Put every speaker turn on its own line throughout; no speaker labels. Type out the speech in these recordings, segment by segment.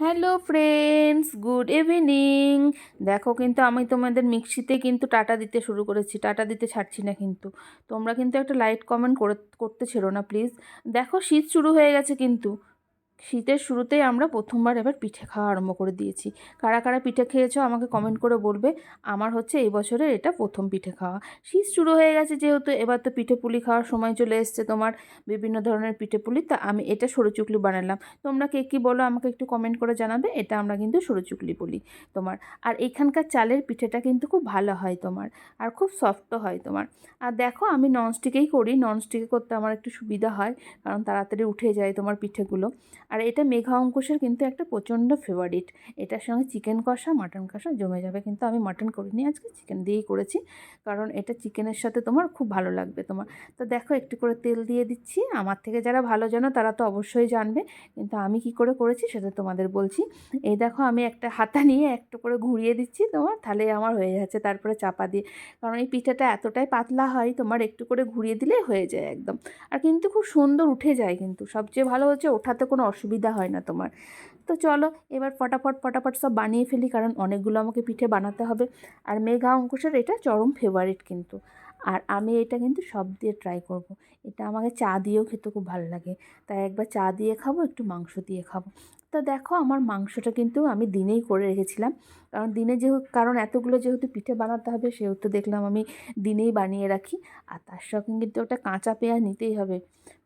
Hello friends good evening দেখো কিন্তু আমি তোমাদের মিক্সিতে কিন্তু টাটা দিতে শুরু করেছি। টাটা দিতে ছাড়ছি না কিন্তু। তোমরা কিন্তু একটা লাইট কমেন্ট করে, করতে ছেড়ো না প্লিজ দেখো, শীত শুরু হয়ে গেছে কিন্তু। শীতের শুরুতেই আমরা প্রথমবার এবার পিঠে খাওয়া আরম্ভ করে দিয়েছি। কারা কারা পিঠে খেয়েছো আমাকে কমেন্ট করে বলবে। আমার হচ্ছে এই বছরের এটা প্রথম পিঠে খাওয়া। শীত শুরু হয়ে গেছে যেহেতু এবার তো পিঠে পুলি খাওয়ার সময় চলে এসছে তোমার বিভিন্ন ধরনের পিঠে পুলি। তা আমি এটা সরু চুকলি বানালাম। তোমরা কে কী বলো আমাকে একটু কমেন্ট করে জানাবে। এটা আমরা কিন্তু সরু চুকলি বলি তোমার। আর এখানকার চালের পিঠেটা কিন্তু খুব ভালো হয় তোমার। আর খুব সফটও হয় তোমার। আর দেখো আমি ননস্টিকেই করি। ননস্টিকে করতে আমার একটু সুবিধা হয়। কারণ তাড়াতাড়ি উঠে যায় তোমার পিঠেগুলো। আর এটা মেঘা অঙ্কুশের কিন্তু একটা প্রচণ্ড ফেভারিট এটার সঙ্গে চিকেন কষা মাটন কষা জমে যাবে। কিন্তু আমি মাটন করিনি, আজকে চিকেন দিয়েই করেছি। কারণ এটা চিকেনের সাথে তোমার খুব ভালো লাগবে তোমার। তো দেখো, একটু করে তেল দিয়ে দিচ্ছি। আমার থেকে যারা ভালো জানো, তারা তো অবশ্যই জানবে। কিন্তু আমি কি করে করেছি সেটা তোমাদের বলছি। এই দেখো, আমি একটা হাতা নিয়ে একটু করে ঘুরিয়ে দিচ্ছি তোমার। তাহলে আমার হয়ে যাচ্ছে, তারপরে চাপা দিয়ে। কারণ এই পিঠাটা এতটাই পাতলা হয়, তোমার একটু করে ঘুরিয়ে দিলে হয়ে যায় একদম। আর কিন্তু খুব সুন্দর উঠে যায় কিন্তু। সবচেয়ে ভালো হচ্ছে ওঠাতে কোনো অসুবিধা হয় না তোমার। তো চলো, এবার ফটাফট ফটাফট সব বানিয়ে ফেলি, কারণ অনেকগুলো আমাকে পিঠে বানাতে হবে। আর মেঘা অঙ্কুশের এটা চরম ফেভারিট কিন্তু। আর আমি এটা কিন্তু সব দিয়ে ট্রাই করব। এটা আমাকে চা দিয়েও খেতে খুব ভালো লাগে। তাই একবার চা দিয়ে খাব, একটু মাংস দিয়ে খাব। তো দেখো আমার মাংসটা কিন্তু আমি দিনেই করে রেখেছিলাম। কারণ দিনে যেহেতু, কারণ এতগুলো যেহেতু পিঠে বানাতে হবে, সেহেতু দেখলাম আমি দিনেই বানিয়ে রাখি। আর তার সঙ্গে কিন্তু ওটা কাঁচা পেঁয়াজ নিতেই হবে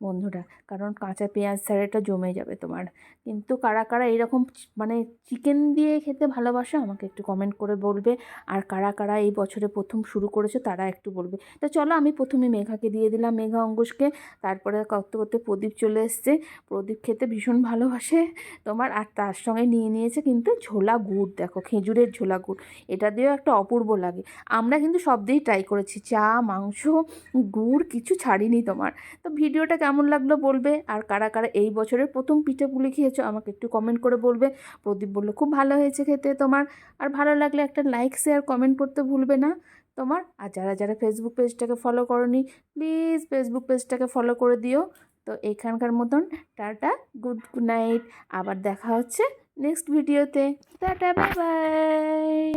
বন্ধুরা। কারণ কাঁচা পেঁয়াজ ছাড়া এটা জমে যাবে তোমার। কিন্তু কারা কারা এরকম মানে চিকেন দিয়ে খেতে ভালোবাসো, আমাকে একটু কমেন্ট করে বলবে। আর কারা কারা এই বছরে প্রথম শুরু করেছে, তারা একটু বলবে। তা চলো আমি প্রথমে মেঘাকে দিয়ে দিলাম, মেঘা অঙ্কুশকে। তারপরে করতে করতে প্রদীপ চলে এসছে। প্রদীপ খেতে ভীষণ ভালোবাসে। তোমার, আর তার সঙ্গে নিয়ে নিয়েছে কিন্তু ঝোলা গুড়, দেখো খেজুরের ঝোলা গুড়। এটা দিয়েও একটা অপূর্ব লাগে। আমরা কিন্তু সব দিয়েই ট্রাই করেছি, চা, মাংস, গুড় কিছু ছাড়িনি তোমার। তো ভিডিওটা কেমন লাগল বলবে? আর কারা কারা এই বছরের প্রথম পিঠে পুলি খেয়েছো, আমাকে একটু কমেন্ট করে বলবে। প্রদীপ বলল, খুব ভালো হয়েছে খেতে তোমার। আর ভালো লাগলে একটা লাইক শেয়ার কমেন্ট করতে ভুলবে না তোমার। আর যারা যারা ফেসবুক পেজটাকে ফলো করনি প্লিজ ফেসবুক পেজটাকে ফলো করে দিও। তো এখানকার মতন টাটা গুড নাইট। আবার দেখা হচ্ছে নেক্সট ভিডিওতে টাটা বাই বাই